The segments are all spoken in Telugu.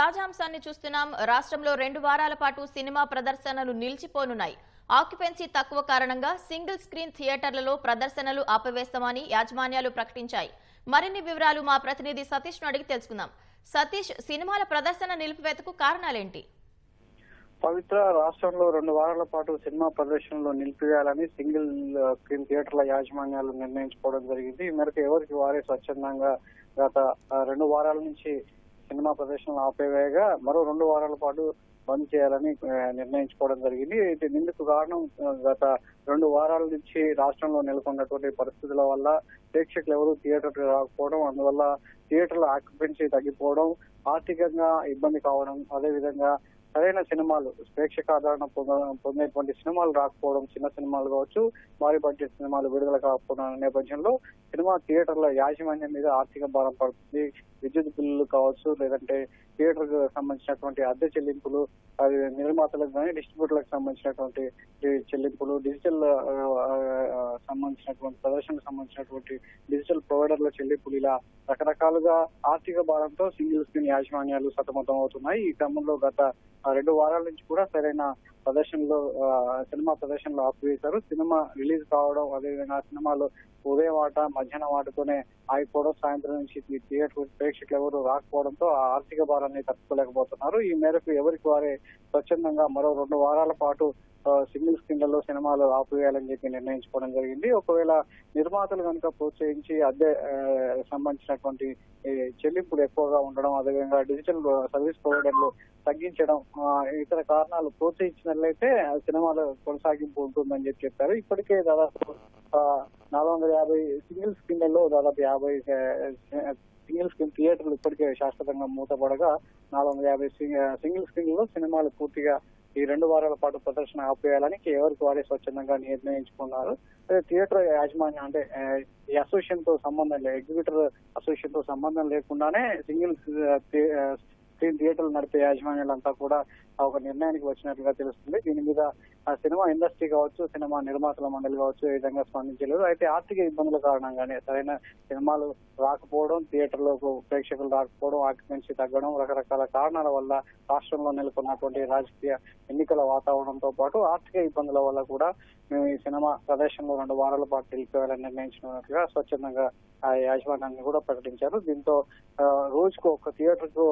తాజాంశాన్ని చూస్తున్నాం. రాష్ట్రంలో రెండు వారాల పాటు సినిమా ప్రదర్శనలు నిలిచిపోనున్నాయి. ఆక్యుపెన్సీ తక్కువ కారణంగా సింగిల్ స్క్రీన్ థియేటర్లలో ప్రదర్శనలు ఆపవేస్తామని యాజమాన్యాలు ప్రకటించాయి. మరిన్ని వివరాలు మా ప్రతినిధి సతీష్ను అడిగి తెలుసుకుందాం. సతీష్ సినిమాల ప్రదర్శన నిలిపివేతకు కారణాలేంటి? పవిత్ర రాష్ట్రంలో రెండు వారాల పాటు సినిమా ప్రదర్శనలు నిలిపివేయాలని సింగిల్ స్క్రీన్ థియేటర్ల యాజమాన్యాలు నిర్ణయించుకోవడం జరిగింది. ఈ మేరకు ఎవరికి వారే స్వచ్ఛందంగా గత రెండు వారాల నుంచి సినిమా ప్రదర్శనలు ఆపేవేయగా మరో రెండు వారాల పాటు బంద్ చేయాలని నిర్ణయించుకోవడం జరిగింది. అయితే ఇందుకు కారణం గత రెండు వారాల నుంచి రాష్ట్రంలో నెలకొన్నటువంటి పరిస్థితుల వల్ల ప్రేక్షకులు ఎవరు థియేటర్ రాకపోవడం అందువల్ల థియేటర్ల ఆక్యుపెన్సీ తగ్గిపోవడం ఆర్థికంగా ఇబ్బంది కావడం అదేవిధంగా సరైన సినిమాలు ప్రేక్షక ఆదరణ పొందేటువంటి సినిమాలు రాకపోవడం చిన్న సినిమాలు కావచ్చు భారీ బడ్జెట్ సినిమాలు విడుదల కాకపోవడం నేపథ్యంలో సినిమా థియేటర్ల యాజమాన్యం మీద ఆర్థిక భారం పడుతుంది. విద్యుత్ బిల్లులు కావచ్చు లేదంటే థియేటర్కు సంబంధించినటువంటి అద్దె చెల్లింపులు అది నిర్మాతలకు కానీ డిస్ట్రిబ్యూటర్లకు సంబంధించినటువంటి చెల్లింపులు డిజిటల్ సంబంధించినటువంటి ప్రదర్శనకు సంబంధించినటువంటి డిజిటల్ ప్రొవైడర్ల చెల్లింపులు ఇలా రకరకాలుగా ఆర్థిక భారంతో సింగిల్ స్క్రీన్ యాజమాన్యాలు సతమతం అవుతున్నాయి ఈ క్రమంలో గత రెండు వారాల నుంచి కూడా సరైన ప్రదర్శనలో సినిమా ప్రదర్శనలు ఆపివేశారు. సినిమా రిలీజ్ కావడం అదేవిధంగా సినిమాలు ఉదయం ఆట మధ్యాహ్నం ఆటతోనే ఆగిపోవడం సాయంత్రం నుంచి థియేటర్ ప్రేక్షకులు ఎవరు రాకపోవడంతో ఆ ఆర్థిక భారాన్ని తట్టుకోలేకపోతున్నారు. ఈ మేరకు ఎవరికి వారే స్వచ్ఛందంగా మరో రెండు వారాల పాటు సింగిల్ స్క్రీన్లలో సినిమాలు ఆపివేయాలని చెప్పి నిర్ణయించుకోవడం జరిగింది. ఒకవేళ నిర్మాతలు కనుక ప్రోత్సహించి అద్దె సంబంధించినటువంటి చెల్లింపులు ఎక్కువగా ఉండడం అదేవిధంగా డిజిటల్ సర్వీస్ ప్రొవైడర్లు తగ్గించడం ఇతర కారణాలు ప్రోత్సహించినట్లయితే ఆ సినిమాల కొనసాగింపు ఉంటుందని చెప్పి చెప్పారు. ఇప్పటికే దాదాపు నాలుగు వందల యాభై సింగిల్ స్క్రీన్లలో దాదాపు యాభై సింగిల్ స్క్రీన్ థియేటర్లు ఇప్పటికే శాశ్వతంగా మూతపడగా నాలుగు వందల యాభై సింగిల్ స్క్రీన్లలో సినిమాలు పూర్తిగా ఈ రెండు వారాల పాటు ప్రదర్శన ఆపేయాలని ఎవరికి వారే స్వచ్ఛందంగా నిర్ణయించుకున్నారు. థియేటర్ యాజమాన్యం అంటే ఈ అసోసియేషన్తో సంబంధం లేదు ఎగ్జిబిటర్ అసోసియేషన్తో సంబంధం లేకుండానే సింగిల్ ఫిఫ్టీన్ థియేటర్లు నడిపే యాజమాన్యాలంతా కూడా ఒక నిర్ణయానికి వచ్చినట్లుగా తెలుస్తుంది. దీని మీద ఆ సినిమా ఇండస్ట్రీ కావచ్చు సినిమా నిర్మాతల మండలి కావచ్చు ఏ విధంగా స్పందించలేదు. అయితే ఆర్థిక ఇబ్బందుల కారణంగానే సరైన సినిమాలు రాకపోవడం థియేటర్లకు ప్రేక్షకులు రాకపోవడం ఆక్యుపెన్సీ తగ్గడం రకరకాల కారణాల వల్ల రాష్ట్రంలో నెలకొన్నటువంటి రాజకీయ ఎన్నికల వాతావరణంతో పాటు ఆర్థిక ఇబ్బందుల వల్ల కూడా మేము ఈ సినిమా ప్రదర్శనలో రెండు వారాల పాటు నిలిపేయాలని నిర్ణయించినట్లుగా స్వచ్ఛందంగా ఆ యాజమాన్యాన్ని కూడా ప్రకటించారు. దీంతో రోజుకు ఒక థియేటర్కు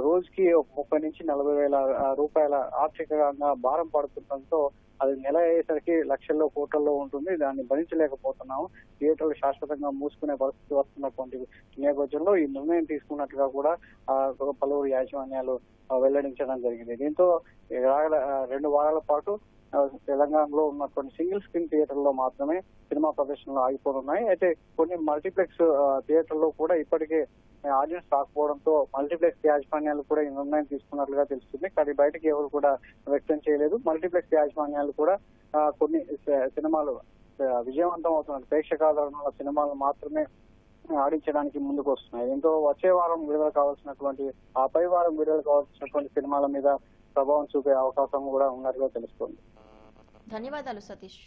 రోజుకి ఒక ముప్పై నుంచి నలభై వేల రూపాయల ఆర్థికంగా భారం పడుతుండటంతో అది నెల అయ్యేసరికి లక్షల్లో కోట్లలో ఉంటుంది. దాన్ని భరించలేకపోతున్నాము. థియేటర్లు శాశ్వతంగా మూసుకునే పరిస్థితి వస్తున్నటువంటి నేపథ్యంలో ఈ నిర్ణయం తీసుకున్నట్టుగా కూడా పలువురు యాజమాన్యాలు వెల్లడించడం జరిగింది. దీంతో రెండు వారాల పాటు తెలంగాణలో ఉన్నటువంటి సింగిల్ స్క్రీన్ థియేటర్లో మాత్రమే సినిమా ప్రదర్శనలు ఆగిపోతున్నాయి అయితే కొన్ని మల్టీప్లెక్స్ థియేటర్లో కూడా ఇప్పటికే ఆడియన్స్ రాకపోవడంతో మల్టీప్లెక్స్ యాజమాన్యాలు కూడా ఈ నిర్ణయం తీసుకున్నట్లుగా తెలుస్తుంది. కానీ బయటకి ఎవరు కూడా వ్యక్తం చేయలేదు. మల్టీప్లెక్స్ యాజమాన్యాలు కూడా కొన్ని సినిమాలు విజయవంతం అవుతున్న ప్రేక్షకాదరణ సినిమాలు మాత్రమే ఆడించడానికి ముందుకు వస్తున్నాయి దీంతో వచ్చే వారం విడుదల కావాల్సినటువంటి ఆ పై వారం విడుదల కావాల్సినటువంటి సినిమాల మీద ప్రభావం చూపే అవకాశం కూడా ఉన్నట్టుగా తెలుస్తుంది. ధన్యవాదాలు సతీష్.